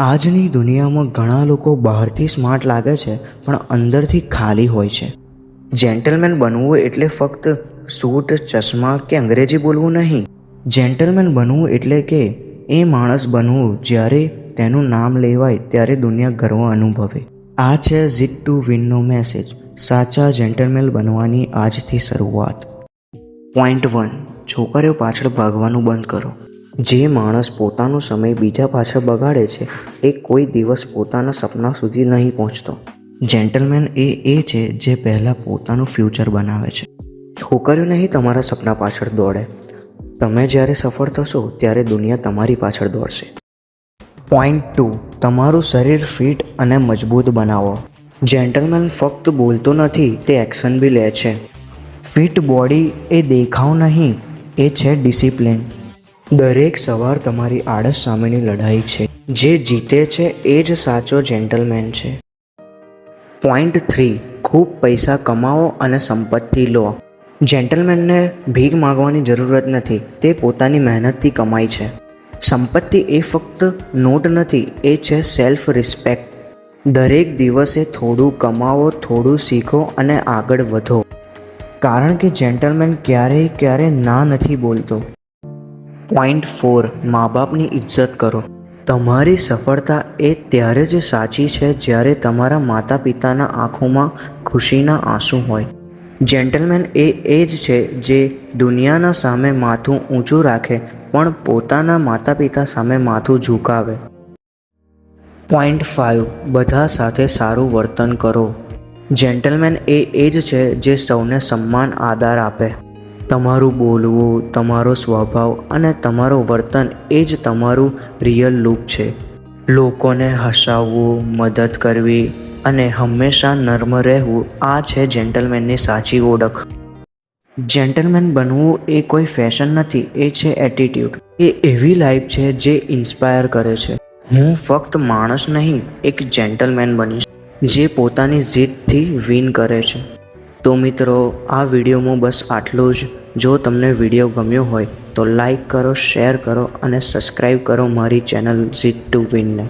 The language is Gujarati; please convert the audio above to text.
આજની દુનિયામાં ઘણા લોકો બહારથી સ્માર્ટ લાગે છે, પણ અંદરથી ખાલી હોય છે. જેન્ટલમેન બનવું એટલે ફક્ત સૂટ, ચશ્મા કે અંગ્રેજી બોલવું નહીં. જેન્ટલમેન બનવું એટલે કે એ માણસ બનવું જ્યારે તેનું નામ લેવાય ત્યારે દુનિયા ગર્વ અનુભવે. આ છે ઝીટ ટુ વિનનો મેસેજ. સાચા જેન્ટલમેન બનવાની આજથી શરૂઆત. Point one. છોકરીઓ પાછળ ભાગવાનું બંધ કરો. જે માણસ પોતાનો સમય બીજા પાછળ બગાડે છે એ કોઈ દિવસ પોતાના સપના સુધી નહીં પહોંચતો. જેન્ટલમેન એ એ છે જે પહેલાં પોતાનું ફ્યુચર બનાવે છે. છોકરીઓ નહીં તમારા સપના પાછળ દોડે. તમે જ્યારે સફળ થશો ત્યારે દુનિયા તમારી પાછળ દોડશે. પોઈન્ટ ટુ તમારું શરીર ફિટ અને મજબૂત બનાવો. જેન્ટલમેન ફક્ત બોલતો નથી, તે એક્શન બી લે છે. ફિટ બોડી એ દેખાવ નહીં, એ છે ડિસિપ્લિન દરેક સવાર તમારી આળસ સામેની લડાઈ છે. જે જીતે છે એ જ સાચો જેન્ટલમેન છે. પોઈન્ટ થ્રી ખૂબ પૈસા કમાવો અને સંપત્તિ લો. જેન્ટલમેનને ભીખ માગવાની જરૂરત નથી, તે પોતાની મહેનતથી કમાય છે. સંપત્તિ એ ફક્ત નોટ નથી, એ છે સેલ્ફ રિસ્પેક્ટ દરેક દિવસે થોડું કમાવો, થોડું શીખો અને આગળ વધો. કારણ કે જેન્ટલમેન ક્યારેય ક્યારેય ના નથી બોલતો. પોઈન્ટ ફોર મા બાપની ઇજ્જત કરો. તમારી સફળતા એ ત્યારે જ સાચી છે જ્યારે તમારા માતા પિતાના આંખોમાં ખુશીના આંસુ હોય. જેન્ટલમેન એ એ જ છે જે દુનિયાના સામે માથું ઊંચું રાખે, પણ પોતાના માતા પિતા સામે માથું ઝુકાવે. પોઈન્ટ ફાઇવ બધા સાથે સારું વર્તન કરો. જેન્ટલમેન એ એ જ છે જે સૌને સન્માન આદર આપે. તમારું બોલવું, તમારો સ્વભાવ અને તમારું વર્તન એ જ તમારું રિયલ લુક છે. લોકોને હસાવવું, મદદ કરવી અને હંમેશા નર્મ રહેવું આ છે જેન્ટલમેનની સાચી ઓળખ. જેન્ટલમેન બનવું એ કોઈ ફેશન નથી, એ છે એટીટ્યૂડ એ એવી લાઈફ છે જે ઇન્સ્પાયર કરે છે. હું ફક્ત માણસ નહીં, એક જેન્ટલમેન બનીશ, જે પોતાની જીતથી વિન કરે છે. તો મિત્રો, આ વિડીયોમાં બસ આટલું જ. જો તમને વીડિયો ગમ્યો હોય તો લાઈક કરો, શેર કરો અને સબસ્ક્રાઈબ કરો મારી ચેનલ ઝીટ ટુ વિનને.